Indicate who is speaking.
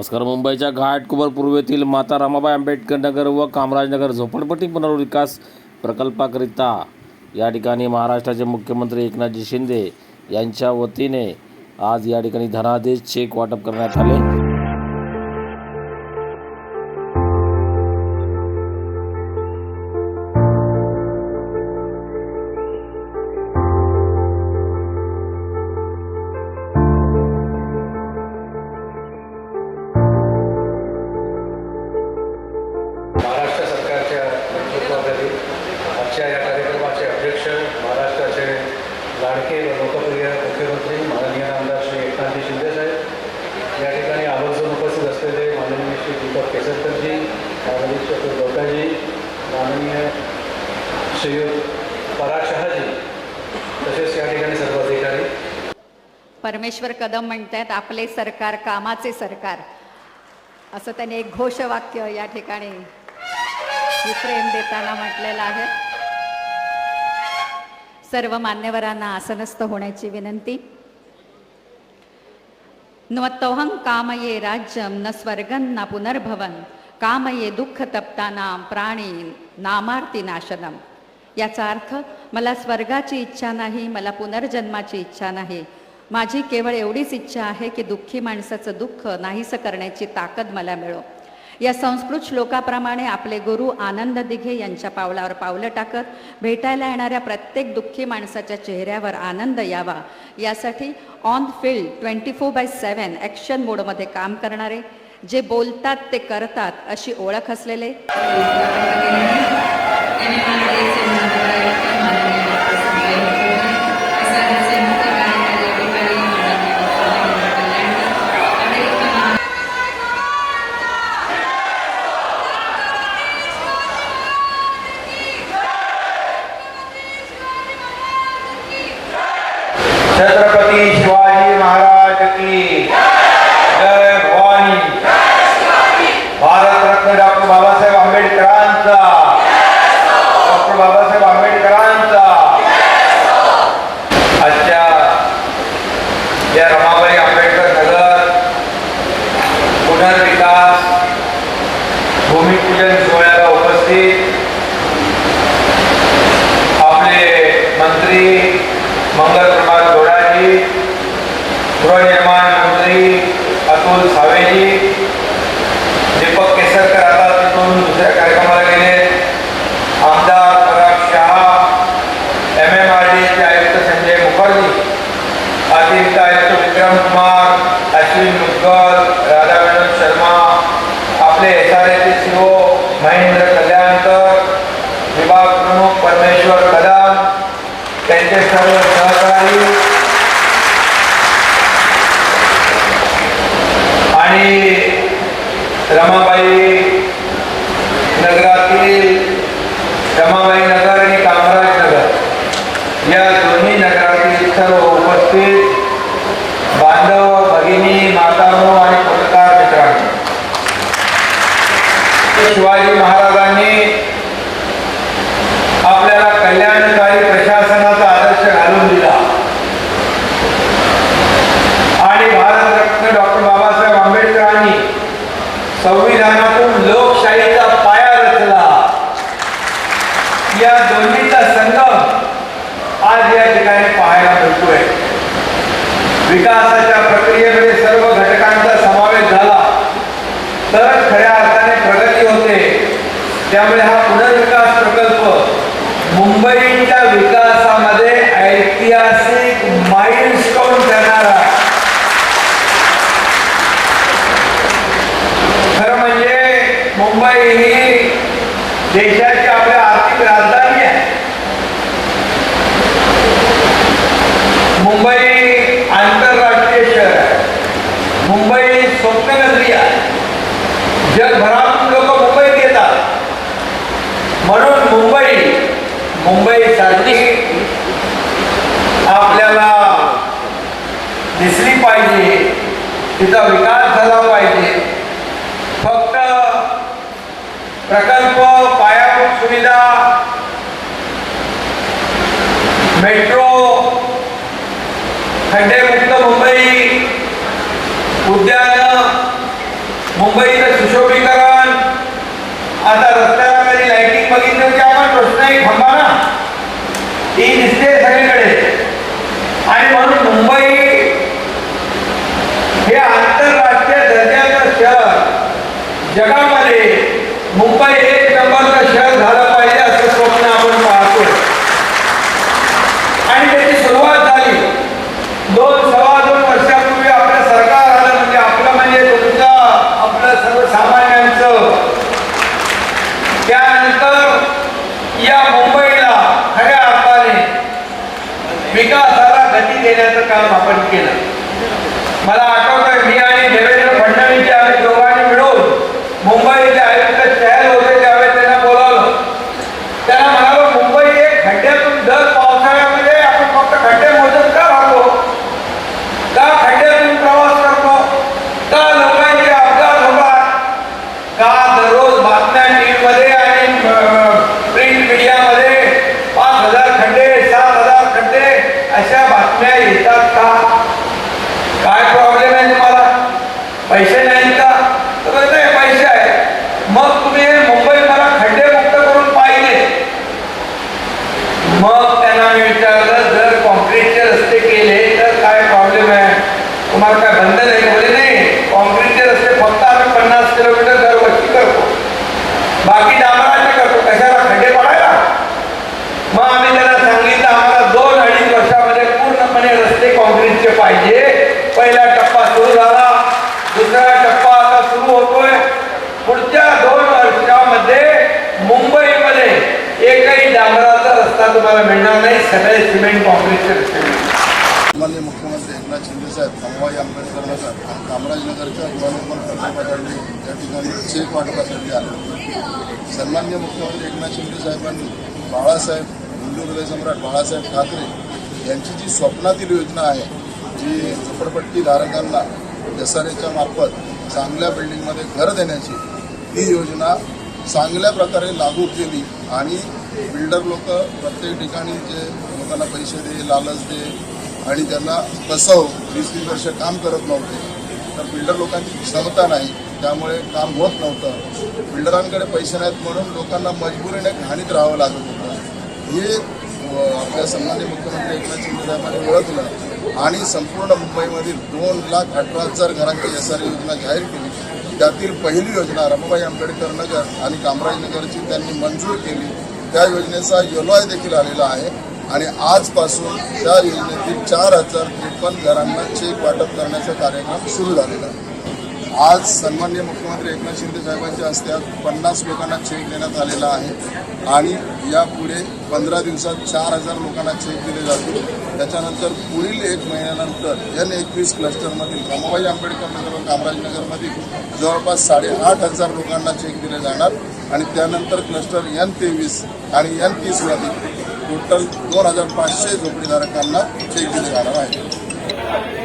Speaker 1: नमस्कार. मुंबईच्या घाटकुबर पूर्वेतील माता रमाबाई आंबेडकर नगर व कामराजनगर झोपडपट्टी पुनर्विकास प्रकल्पाकरिता या ठिकाणी महाराष्ट्राचे मुख्यमंत्री एकनाथजी शिंदे यांच्या वतीने आज या ठिकाणी धनादेश चेक वाटप करण्यात आले.
Speaker 2: माननीय श्रीयुत पराग शहाजी तसेच या ठिकाणी सर्व अधिकारी.
Speaker 3: परमेश्वर कदम म्हणतात आपले सरकार कामाचे सरकार. असं त्यांनी एक घोषवाक्य या ठिकाणी प्रेम देताना म्हटलेलं आहे. सर्व मान्यवरांना आसनस्थ होण्याची विनंती. नवत्तोहं कामये राज्यम न स्वर्गं न पुनर्भवन. कामये दुःख तप्तानाम प्राणी नामार्ती नाशनम याचा अर्थ मला स्वर्गाची इच्छा नाही मला पुनर्जन्माची इच्छा नाही. माझी केवळ एवढीच इच्छा आहे की दुःखी माणसाचं दुःख नाहीसं करण्याची ताकद मला मिळो. या संस्कृत श्लोकाप्रमाणे आपले गुरु आनंद दिघे यांच्या पावलावर पावलं टाकत भेटायला येणाऱ्या प्रत्येक दुःखी माणसाच्या चेहऱ्यावर आनंद यावा. यासाठी on field twenty four by seven action मोडमध्ये काम करणारे जे बोलतात ते करतात अशी ओळख असलेले?
Speaker 2: छत्रपती Poi आणि रमाबाई संविधानातून लोकशाहीचा पाया रचला. या दोन्हीचा संगम आज या ठिकाणी पाहायला मिळतोय. विकासाच्या प्रक्रियेमध्ये सर्व घटकांचा समावेश झाला. तरच खऱ्या अर्थाने प्रगती होते. त्यामुळे हा देशाची आपल्या आर्थिक राजधानी आहे. मुंबई आंतरराष्ट्रीय शहर आहे. मुंबई स्वप्ननगरी आहे. जगभरातून लोक मुंबईत येतात. म्हणून मुंबई मुंबईसाठी आपल्याला दिसली पाहिजे. तिचा विकास झाला खड्डेमुक्त मुंबई उद्यान मुंबईचं सुशोभीकरण. आता रस्त्यावर कधी लाईटिंग बघितलं की आपण प्रश्न एक थांबा ना. ती दिसते सगळीकडे. आणि म्हणून मुंबई हे आंतरराष्ट्रीय दर्जाचं शहर. जगामध्ये मुंबई एक नंबरचं शहर झालं पाहिजे असं स्वप्न आपण पाहतो पैसे का तर नाही पैसे मग तुम्ही हे मुंबई मला खड्डे मुक्त करून पाहिजे मग त्यांना मी विचारलं जर कॉन्क्रीटचे रस्ते केले तर काय प्रॉब्लेम आहे? तुम्हाला काय बंधन आहे का? बोलले नाही कॉन्क्रीटचे रस्ते फक्त आम्ही पन्नास किलोमीटर दरवर्षी करतो बाकी डांबराचे करतो कशाला खड्डे पडायला मग आम्ही त्यांना सांगितलं आम्हाला दोन अडीच वर्षामध्ये पूर्णपणे रस्ते कॉन्क्रीटचे पाहिजे पहिला टप्पा सुरू झाला दुसरा टप्पा आता सुरू होतोय पुढच्या दोन वर्षामध्ये मुंबईमध्ये एकही डांबराचा रस्ता तुम्हाला मिळणार नाही सगळे सिमेंट कॉम्प्लेक्सचे रस्ते
Speaker 4: माननीय मुख्यमंत्री एकनाथ शिंदे साहेब अंबाई आंबेडकर नगर आणि कामराजनगरच्या गृहनिर्माण प्रकल्पासाठी या ठिकाणी चेक वाटपासाठी आले होते. सन्माननीय मुख्यमंत्री एकनाथ शिंदे साहेबांनी बाळासाहेब हिंदू हृदय सम्राट बाळासाहेब ठाकरे यांची जी स्वप्नातील योजना आहे जी झोपडपट्टी धारकांना एस आर मार्फत चांगल्या बिल्डिंगमध्ये घर देण्याची ही योजना चांगल्या प्रकारे लागू केली आणि बिल्डर लोक प्रत्येक ठिकाणी जे लोकांना पैसे दे लालच दे आणि त्यांना बसव वीस वीस वर्ष काम करत नव्हते. तर बिल्डर लोकांची क्षमता नाही त्यामुळे काम होत नव्हतं. बिल्डरांकडे पैसे नाहीत म्हणून लोकांना मजबुरीने घाणीत राहावं लागत होतं. हे आपल्या सन्मान्य मुख्यमंत्री एकनाथ शिंदे साहेबांनी ओळखलं आणि संपूर्ण मुंबईमधील दोन लाख अठरा हजार घरांची एस आर योजना जाहीर केली. त्यातील पहिली योजना रमाबाई आंबेडकर नगर आणि कामराज नगरची त्यांनी मंजूर केली. त्या योजनेचा योलॉय देखील आलेला आहे. आणि आजपासून त्या योजनेतील चार हजार त्रेपन्न घरांना चेक वाटप करण्याचा कार्यक्रम सुरू झालेला आहे. आज सन्मान्य मुख्यमंत्री एकनाथ शिंदे साहेबांच्या हस्ते आज पन्नास लोकांना चेक देण्यात आलेला आहे. आणि यापुढे पंधरा दिवसात चार हजार लोकांना चेक दिले जातील. त्याच्यानंतर पुढील एक महिन्यानंतर एन एकवीस क्लस्टरमधील रमाबाई आंबेडकर नगर व कामराजनगरमधील जवळपास साडेआठ हजार लोकांना चेक दिले जाणार. आणि त्यानंतर क्लस्टर एन तेवीस आणि एन तीसमध्ये टोटल दोन हजार पाचशे झोपडीधारकांना चेक दिले जाणार आहे.